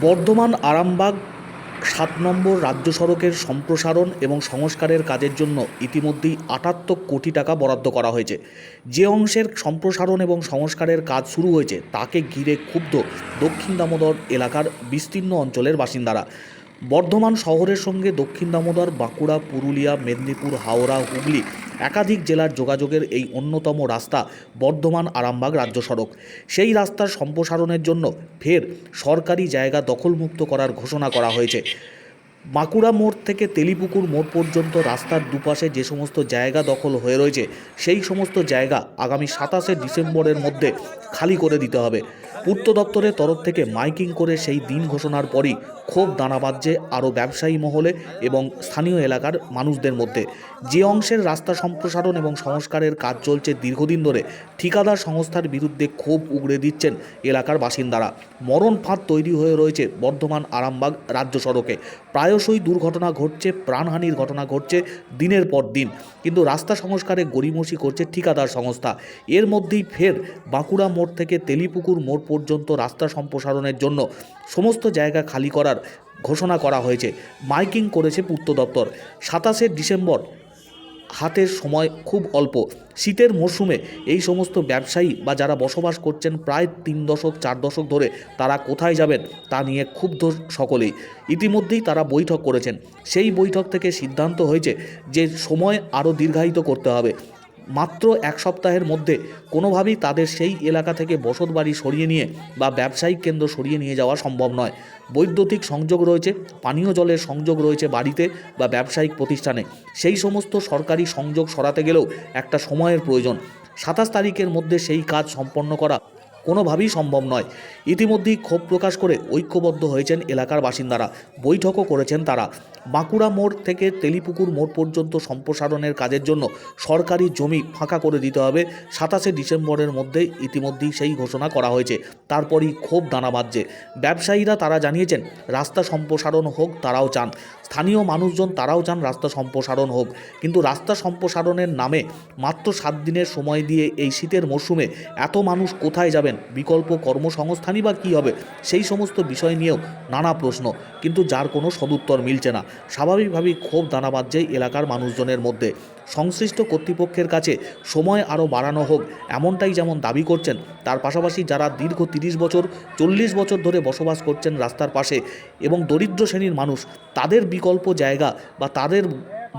বর্ধমান আরামবাগ সাত নম্বর রাজ্য সড়কের সম্প্রসারণ এবং সংস্কারের কাজের জন্য ইতিমধ্যেই আটাত্তর কোটি টাকা বরাদ্দ করা হয়েছে। যে অংশের সম্প্রসারণ এবং সংস্কারের কাজ শুরু হয়েছে, তাকে ঘিরে ক্ষুব্ধ দক্ষিণ দামোদর এলাকার বিস্তীর্ণ অঞ্চলের বাসিন্দারা। বর্ধমান শহরের সঙ্গে দক্ষিণ দামোদর, বাঁকুড়া, পুরুলিয়া, মেদিনীপুর, হাওড়া, হুগলি একাধিক জেলার যোগাযোগের এই অন্যতম রাস্তা বর্ধমান আরামবাগ রাজ্য সড়ক। সেই রাস্তার সম্প্রসারণের জন্য ফের সরকারি জায়গা দখলমুক্ত করার ঘোষণা করা হয়েছে। বাঁকুড়া মোড় থেকে তেলিপুকুর মোড় পর্যন্ত রাস্তার দুপাশে যে সমস্ত জায়গা দখল হয়ে রয়েছে, সেই সমস্ত জায়গা আগামী সাতাশে ডিসেম্বরের মধ্যে খালি করে দিতে হবে। পূর্ত দপ্তরের তরফ থেকে মাইকিং করে সেই দিন ঘোষণার পরই ক্ষোভ দানা বাজছে আরও ব্যবসায়ী মহলে এবং স্থানীয় এলাকার মানুষদের মধ্যে। যে অংশের রাস্তা সম্প্রসারণ এবং সংস্কারের কাজ চলছে দীর্ঘদিন ধরে, ঠিকাদার সংস্থার বিরুদ্ধে ক্ষোভ উগড়ে দিচ্ছেন এলাকার বাসিন্দারা। মরণ ফাঁদ তৈরি হয়ে রয়েছে বর্ধমান আরামবাগ রাজ্য সড়কে। প্রায়শই দুর্ঘটনা ঘটছে, প্রাণহানির ঘটনা ঘটছে দিনের পর দিন। কিন্তু রাস্তা সংস্কারে গড়িমসি করছে ঠিকাদার সংস্থা। এর মধ্যেই ফের বাঁকুড়া মোড় থেকে তেলিপুকুর মোড় পর্যন্ত রাস্তা সম্প্রসারণের জন্য সমস্ত জায়গা খালি করার ঘোষণা করা হয়েছে। মাইকিং করেছে পূর্ত দপ্তর। সাতাশে ডিসেম্বর হাতের সময় খুব অল্প। শীতের মরশুমে এই সমস্ত ব্যবসায়ী বা যারা বসবাস করছেন প্রায় তিন দশক, চার দশক ধরে তারা কোথায় যাবেন তা নিয়ে ক্ষুব্ধ সকলেই। ইতিমধ্যেই তারা বৈঠক করেছেন। সেই বৈঠক থেকে সিদ্ধান্ত হয়েছে যে সময় আরও দীর্ঘায়িত করতে হবে। মাত্র এক সপ্তাহের মধ্যে কোনোভাবেই তাদের সেই এলাকা থেকে বসতবাড়ি সরিয়ে নিয়ে বা ব্যবসায়িক কেন্দ্র সরিয়ে নিয়ে যাওয়া সম্ভব নয়। বৈদ্যুতিক সংযোগ রয়েছে, পানীয় জলের সংযোগ রয়েছে বাড়িতে বা ব্যবসায়িক প্রতিষ্ঠানে। সেই সমস্ত সরকারি সংযোগ সরাতে গেলেও একটা সময়ের প্রয়োজন। সাতাশ তারিখের মধ্যে সেই কাজ সম্পন্ন করা কোনোভাবেই সম্ভব নয়। ইতিমধ্যেই ক্ষোভ প্রকাশ করে ঐক্যবদ্ধ হয়েছেন এলাকার বাসিন্দারা। বৈঠকও করেছেন তারা। বাঁকুড়া মোড় থেকে তেলিপুকুর মোড় পর্যন্ত সম্প্রসারণের কাজের জন্য সরকারি জমি ফাঁকা করে দিতে হবে। সাতাশে ডিসেম্বরের মধ্যে ইতিমধ্যেই সেই ঘোষণা করা হয়েছে। তারপরই ক্ষোভ দানা বাজছে ব্যবসায়ীরা তারা জানিয়েছেন, রাস্তা সম্প্রসারণ হোক, তারাও চান। স্থানীয় মানুষজন তারাও চান রাস্তা সম্প্রসারণ হোক। কিন্তু রাস্তা সম্প্রসারণের নামে মাত্র সাত দিনের সময় দিয়ে এই শীতের মরশুমে এত মানুষ কোথায় যাবেন? বিকল্প কর্মসংস্থানই বা কী হবে, সেই সমস্ত বিষয় নিয়েও নানা প্রশ্ন। কিন্তু যার কোনো সদুত্তর মিলছে না। স্বাভাবিকভাবেই ক্ষোভ দানা বাজছে এলাকার মানুষজনের মধ্যে। সংশ্লিষ্ট কর্তৃপক্ষের কাছে সময় আরও বাড়ানো হোক, এমনটাই যেমন দাবি করছেন, তার পাশাপাশি যারা দীর্ঘ তিরিশ বছর, চল্লিশ বছর ধরে বসবাস করছেন রাস্তার পাশে এবং দরিদ্র শ্রেণির মানুষ, তাদের বিকল্প জায়গা বা তাদের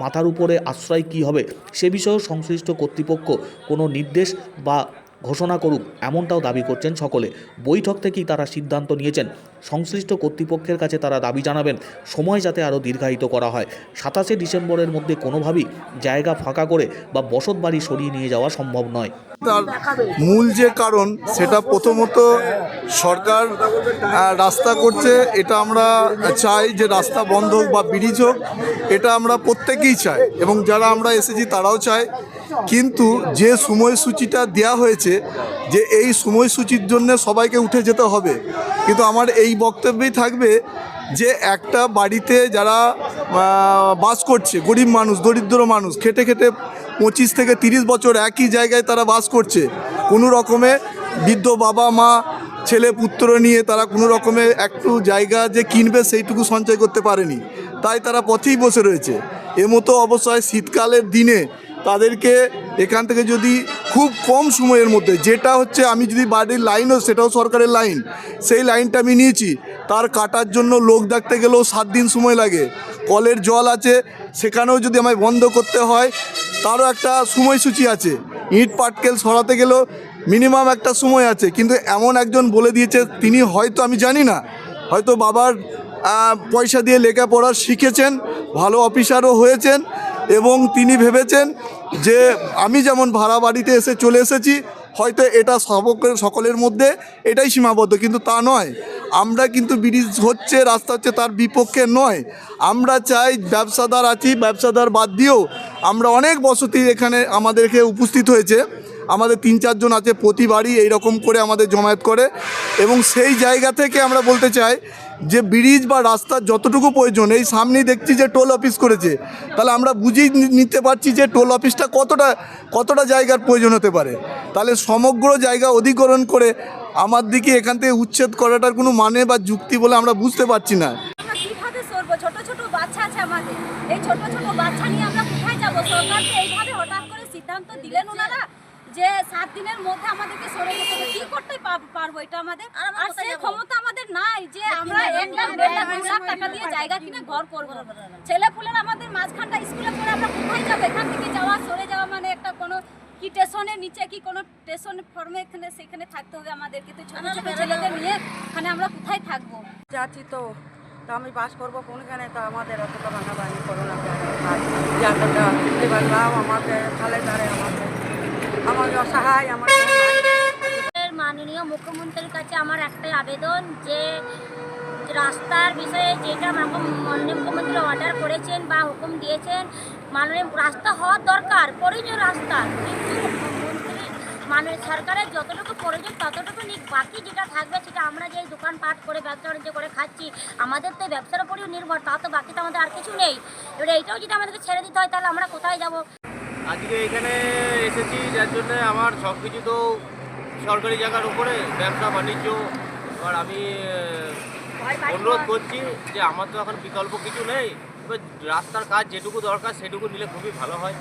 মাথার উপরে আশ্রয় কী হবে, সে বিষয়েও সংশ্লিষ্ট কর্তৃপক্ষ কোনো নির্দেশ বা ঘোষণা করুক, এমনটাও দাবি করছেন সকলে। বৈঠক থেকেই তারা সিদ্ধান্ত নিয়েছেন। সংশ্লিষ্ট কর্তৃপক্ষের কাছে তারা দাবি জানাবেন, সময় যাতে আরও দীর্ঘায়িত করা হয়। সাতাশে ডিসেম্বরের মধ্যে কোনোভাবেই জায়গা ফাঁকা করে বা বসত বাড়ি সরিয়ে নিয়ে যাওয়া সম্ভব নয়। তার মূল যে কারণ, সেটা প্রথমত সরকার রাস্তা করছে। এটা আমরা চাই যে রাস্তা বন্ধ হোক বা ব্রিজ হোক, এটা আমরা প্রত্যেকেই চাই। এবং যারা আমরা এসেছি তারাও চায়। কিন্তু যে সময়সূচিটা দেয়া হয়েছে যে এই সময়সূচির জন্য সবাইকে উঠে যেতে হবে। কিন্তু আমার এই বক্তব্যেই থাকবে যে একটা বাড়িতে যারা বাস করছে, গরিব মানুষ, দরিদ্র মানুষ, খেটে খেটে পঁচিশ থেকে তিরিশ বছর একই জায়গায় তারা বাস করছে, কোনো রকমে বৃদ্ধ বাবা মা, ছেলে পুত্র নিয়ে তারা কোনো রকমে একটু জায়গা যে কিনবে সেইটুকু সঞ্চয় করতে পারেনি। তাই তারা পথেই বসে রয়েছে। এমতো অবস্থায় শীতকালের দিনে তাদেরকে এখান থেকে যদি খুব কম সময়ের মধ্যে, যেটা হচ্ছে আমি যদি বাড়ির লাইনও সেটাও সরকারের লাইন সেই লাইনটা আমি নিয়েছি। তার কাটার জন্য লোক ডাকতে গেলেও সাত দিন সময় লাগে। কলের জল আছে, সেখানেও যদি আমায় বন্ধ করতে হয়, তারও একটা সময়সূচি আছে। ইট পাটকেল সরাতে গেলেও মিনিমাম একটা সময় আছে। কিন্তু এমন একজন বলে দিয়েছে, তিনি হয়তো, আমি জানি না, হয়তো বাবার পয়সা দিয়ে লেখাপড়া শিখেছেন, ভালো অফিসারও হয়েছেন, এবং তিনি ভেবেছেন যে আমি যেমন ভাড়া বাড়িতে এসে চলে এসেছি, হয়তো এটা সকলের সকলের মধ্যে এটাই সীমাবদ্ধ, কিন্তু তা নয়। আমরা কিন্তু ব্রিটিশ হচ্ছে, রাস্তা হচ্ছে তার বিপক্ষে নয়। আমরা চাই ব্যবসাদার আছি, ব্যবসাদার বাদ দিয়েও আমরা অনেক বসতি এখানে আমাদেরকে উপস্থিত হয়েছে। আমাদের তিন চারজন আছে প্রতি বাড়ি এইরকম করে আমাদের জমায়েত করে এবং সেই জায়গা থেকে আমরা বলতে চাই যে ব্রিজ বা রাস্তার যতটুকু প্রয়োজন, এই সামনেই দেখছি যে টোল অফিস করেছে, তাহলে আমরা বুঝেই নিতে পারছি যে টোল অফিসটা কতটা কতটা জায়গার প্রয়োজন হতে পারে। তাহলে সমগ্র জায়গা অধিগ্রহণ করে আমার দিকে এখান থেকে উচ্ছেদ করাটার কোনো মানে বা যুক্তি বলে আমরা বুঝতে পারছি না। ছোট ছোট বাচ্চা আছে আমাদের। এই ছোট ছোট বাচ্চা নিয়ে আমরা কোথায় যাব? এইভাবে হঠাৎ করে সিদ্ধান্ত দিলেন ওনারা? যে সাত দিনের মধ্যে আমাদেরকে সরে যেতে হবে কি করতে পারব এটা আমাদের আর সেই ক্ষমতা আমাদের নাই যে আমরা এক লাখ দেড় লাখ দু লাখ টাকা দিয়ে জায়গা কিনে ঘর করব ছেলে পুলের আমাদের মাঝখানটা স্কুলে পড়ে আমরা কোথায় যাব এখান থেকে যাওয়া সরে যাওয়া মানে একটা কোনো কি স্টেশনের নিচে কি কোনো স্টেশন ফর্মে এখানে সেখানে থাকতে হবে আমাদেরকে তো ছোট ছোট ছেলেদের নিয়ে ওখানে আমরা কোথায় থাকব যাচ্ছি তো তো আমি বাস করব কোনখানে তো আমাদের অতটা ভাঙা ভাঙি করো না জায়গাটা এবার দাও আমাকে তাহলে তারে আমাকে মাননীয় মুখ্যমন্ত্রীর কাছে আমার একটাই আবেদন যে রাস্তার বিষয়ে যেটা মাননীয় মাননীয় মুখ্যমন্ত্রী অর্ডার করেছেন বা হুকুম দিয়েছেন, মাননীয় রাস্তা হওয়ার দরকার প্রয়োজন রাস্তা। কিন্তু মন্ত্রী মানে সরকারের যতটুকু প্রয়োজন ততটুকু নিক, বাকি যেটা থাকবে সেটা আমরা যে দোকানপাট করে ব্যবসা বাণিজ্য করে খাচ্ছি, আমাদের তো ব্যবসার উপরেও নির্ভর, তা তো বাকি তো আমাদের আর কিছু নেই। এবার এইটাও যদি আমাদেরকে ছেড়ে দিতে হয়, তাহলে আমরা কোথায় যাব? আজকে এখানে এসেছি যার জন্য আমার সব কিছু তো সরকারি জায়গার উপরে ব্যবসা বাণিজ্য। এবার আমি অনুরোধ করছি যে আমার তো এখন বিকল্প কিছু নেই। এবার রাস্তার কাজ যেটুকু দরকার সেটুকু নিলে খুবই ভালো হয়।